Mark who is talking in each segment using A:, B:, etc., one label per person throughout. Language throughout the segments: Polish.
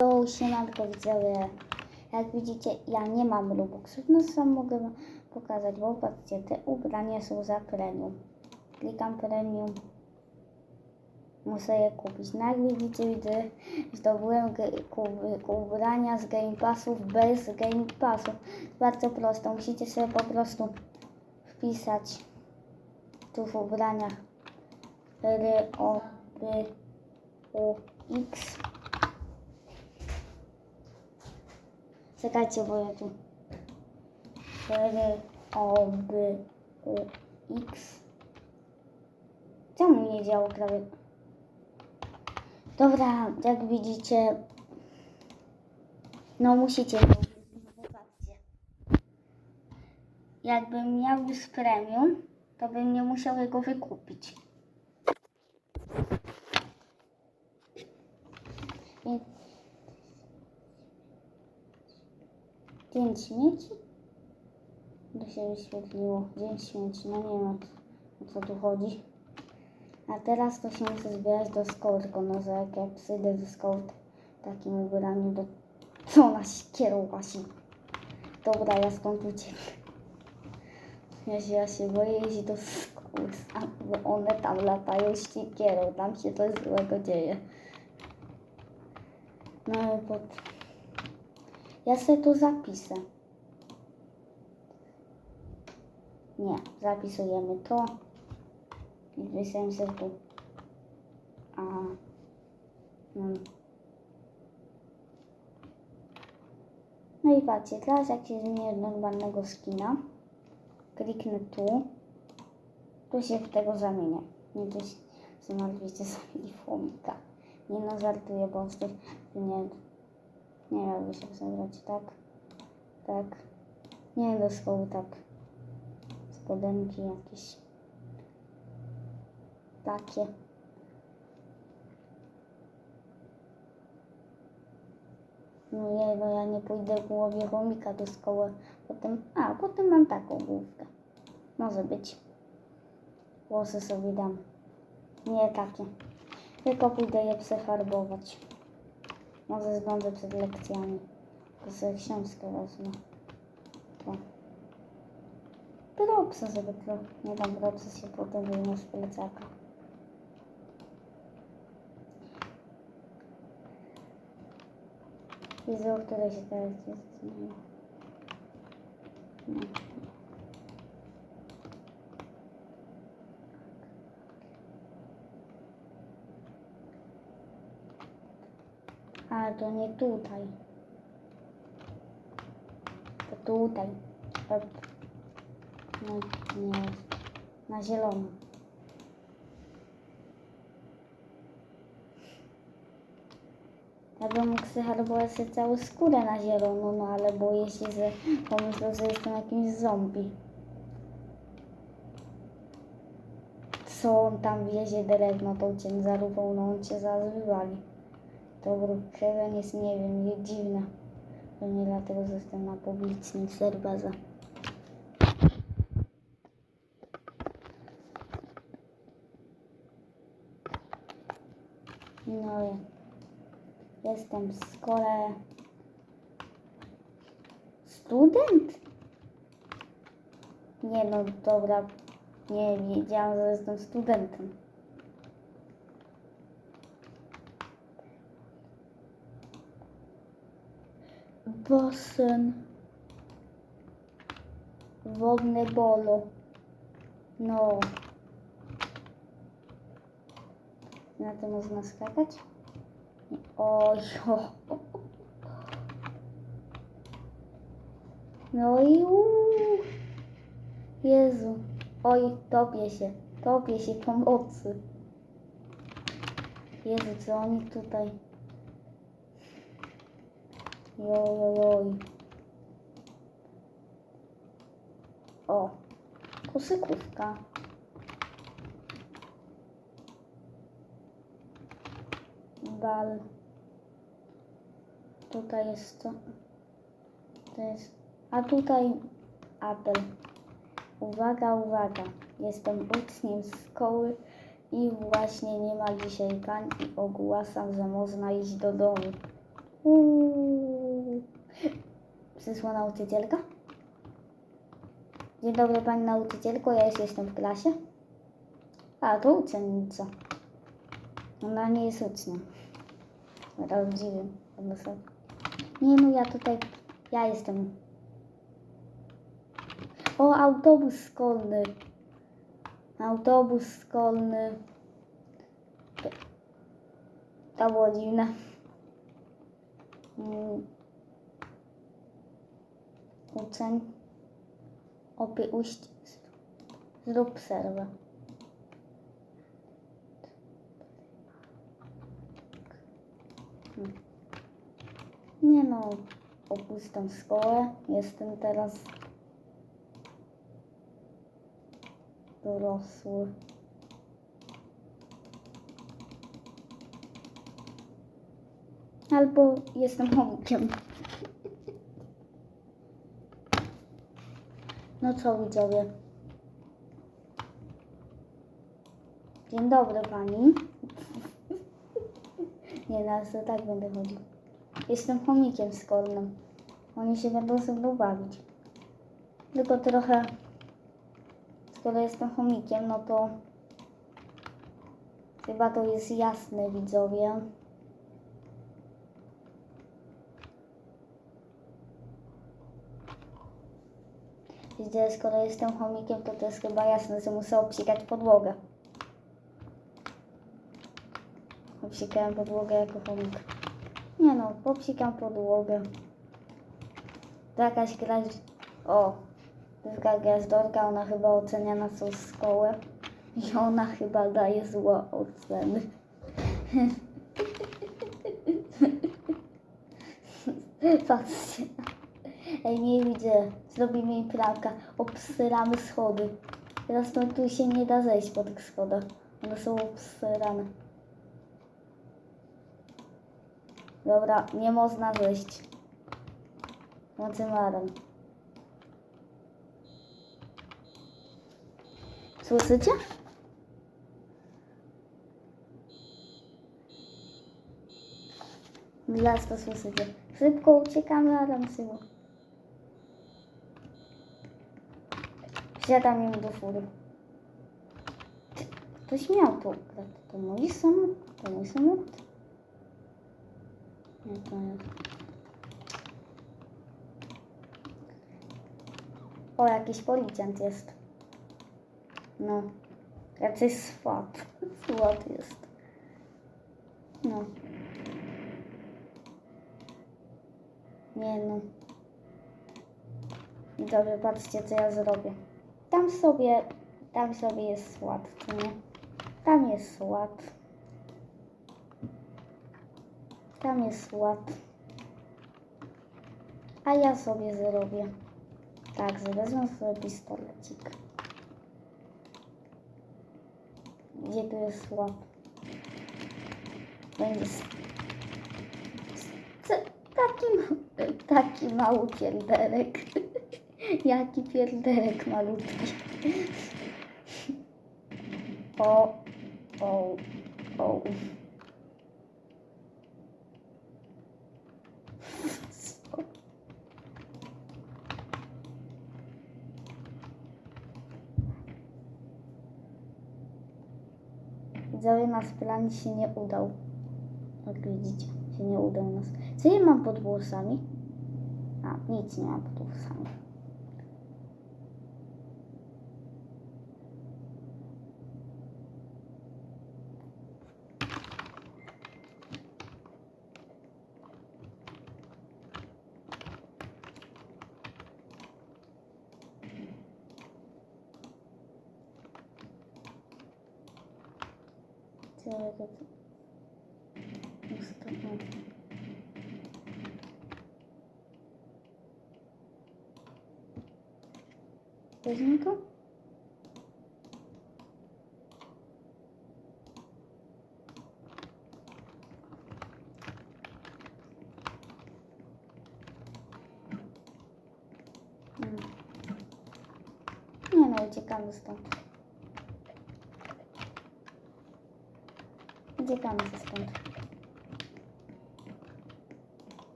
A: To siemanko widzowie. Jak widzicie, ja nie mam Robuxów, no sam mogę pokazać, bo patrzcie, te ubrania są za premium. Klikam premium. Muszę je kupić. No jak widzicie, widzę, zdobyłem ubrania z Game Passów bez Game Passów. Bardzo prosto. Musicie sobie po prostu wpisać tu w ubraniach R, O, P, U, X. Czekajcie, bo ja tu. 4 O, B, U, X. Czemu nie działa prawie? Dobra, jak widzicie, no musicie popatrzcie. Jakbym miał już premium, to bym nie musiał jego wykupić. I 5 śmieci? To się wyświetliło. Dzień śmieci. No nie wiem o co- tu chodzi. A teraz to się muszę zbierać do skołtko. No za jak ja przyjdę skołt w takim ubraniu, to co na siekierą właśnie. Dobra, ja stąd ucieknę. Ja się, ja się boję do szkoły bo one tam latają z siekierą. Tam się coś złego dzieje. No ale pod... Ja sobie to zapiszę. Nie, zapisujemy to. I wpisałem sobie tu. A. Mm. No i patrzcie, teraz jak się zmienię normalnego skina, kliknę tu, to się w tego zamienia. Nie to się zmartwicie sobie chłomika. Nie no, żartuję, bo wtedy nie, nie jakby się zabrać, tak, tak. Nie do szkoły, tak. Spodenki jakieś. Takie. No nie, ja nie pójdę w głowie chomika do szkoły. Potem, a, potem mam taką główkę. Może być. Włosy sobie dam. Nie takie. Tylko pójdę je przefarbować. Może zdążę przed lekcjami. To sobie książkę wezmę. To. Propsa sobie. Nie dam propsa się potem wyjmę z plecaka. Widzę, o której się teraz jest. No. A, to nie tutaj. To tutaj. No, nie jest. Na zielono. Ja bym mógł sobie harbować sobie całą skórę na zielono, no ale boję się, że pomyślą, że jestem jakimś zombie. Co on tam wiezie drewno tą ciężarówką, no on cię zaraz wywali. To Brookhaven jest, nie wiem, jest dziwne. Pewnie dlatego, jestem na publicznym serwerze. No i jestem w szkole. Student? Nie no, dobra. Nie wiedziałam, że jestem studentem. Basen. Wodne bolo. No. Na to można skakać? Oj, o. No i uuu. Jezu. Oj, topię się. Topię się pomocy. Jezu, co oni tutaj... Jojojoj. O, kosykówka. Bal. Tutaj jest to. To jest. A tutaj apel. Uwaga, uwaga. Jestem uczniem szkoły i właśnie nie ma dzisiaj pań i ogłaszam, że można iść do domu. Uuu. Przyszła nauczycielka. Dzień dobry pani nauczycielko, ja jestem w klasie. A, to uczennica. Ona nie jest uczniem. Prawdziwym. Nie no, ja tutaj, ja jestem. O, autobus szkolny. Autobus szkolny. To było dziwne. Mm. Uczeń. Opie uść. Zrób przerwę. Nie no, opuszczam szkołę. Jestem teraz dorosły. Albo jestem chomikiem. No co widzowie? Dzień dobry pani. Nie, teraz to tak będę chodził. Jestem chomikiem szkolnym. Oni się będą ze mną bawić. Tylko trochę, skoro jestem chomikiem, no to chyba to jest jasne widzowie. Widzę, skoro jestem chomikiem, to to jest chyba jasne, że muszę obsikać podłogę. Obsikałem podłogę jako chomik. Nie no, popsikam podłogę. To jakaś gra... O, taka gwiazdorka, ona chyba ocenia tą szkołę. I ona chyba daje złe oceny. Patrzcie. Ej, nie widzę. Zrobimy im pranka. Obsyramy schody. Teraz to tu się nie da zejść po tych schodach. One są obsyrane. Dobra, nie można zejść. Mocymarem. Słyszycie? Las to słyszycie. Szybko uciekamy, Adam synu. Wsiadam im do fury. Ktoś miał to ukradł. To mój samochód? To mój samochód? Nie, to jest. O, jakiś policjant jest. No. Jacyś swat. Swat jest. No. Nie no. Dobrze, patrzcie co ja zrobię. Tam sobie, tam sobie jest sład, czy nie? Tam jest sład. Tam jest sład. A ja sobie zrobię. Tak, wezmę sobie pistolecik. Gdzie tu jest słab? Będzie s- c- taki, ma- taki mały pierderek. Jaki pierderek malutki. O, o, o. Widzowie, nasz plan się nie udał. Jak widzicie, się nie udał nas. Co ja mam pod włosami? A, nic nie mam pod włosami. Całego to... Ustawiam. Weźmie to? Mm. Nie no, uciekamy uciekamy ze stąd.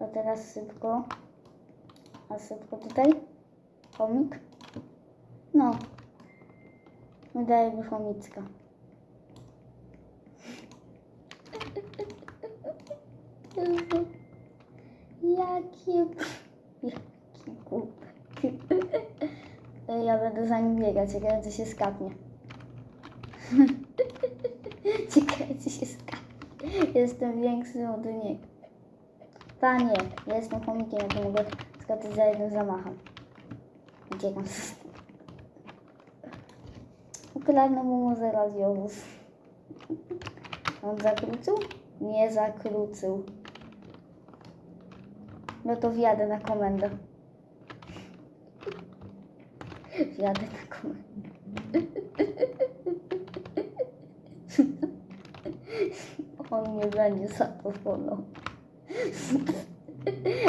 A: A teraz szybko. A szybko tutaj. Chomik. No. no Wydaje mi chomicka. Jakie... Jaki głupi. Ja będę za nim biegać, jak ja się skapnie. ciekawe czy się. Jestem większy od niego. Panie, ja jestem chomikiem, ja mogę skakać za jednym zamachem. Uciekam. Ukradnę mu może radiowóz. On zakrócił? Nie zakrócił. No to wjadę na komendę. Wjadę na komendę. On nie będzie zadowolony.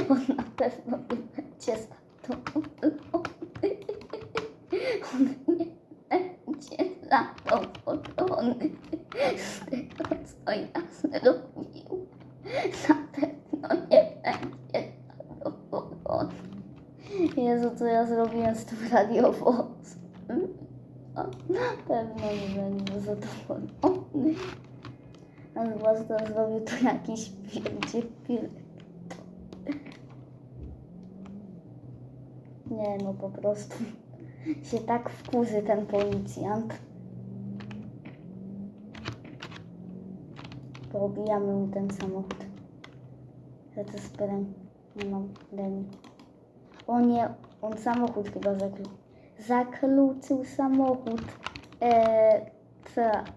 A: On na pewno nie będzie zadowolony. On nie będzie zadowolony z tego, co ja zrobił. Na pewno nie będzie zadowolony. Jezu, co ja zrobiłem z tym radiowozem. Na pewno nie będzie zadowolony. A zwłaszcza zrobił to jakiś pilet. Nie no, po prostu się tak wkurzy ten policjant. Poobijamy mu ten samochód. Ja to sprem. Nie mam premii. O nie, on samochód chyba zakluczył. Zakluczył samochód. Eee, ta.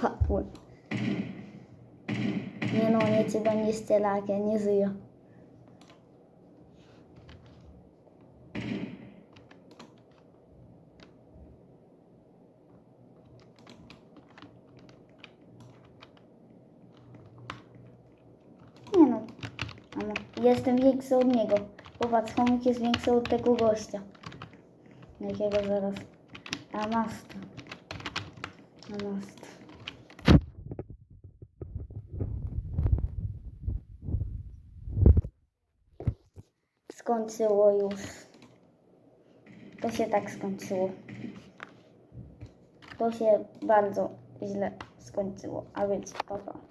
A: Padłem. Nie no, nie cię będzie ścielak, ja nie żyję. Nie no, ale jestem większy od niego. Popatrz, chomik jest większy od tego gościa. Jakiego zaraz. A masz to. A masz to. Skończyło już. To się tak skończyło. To się bardzo źle skończyło, a więc papa.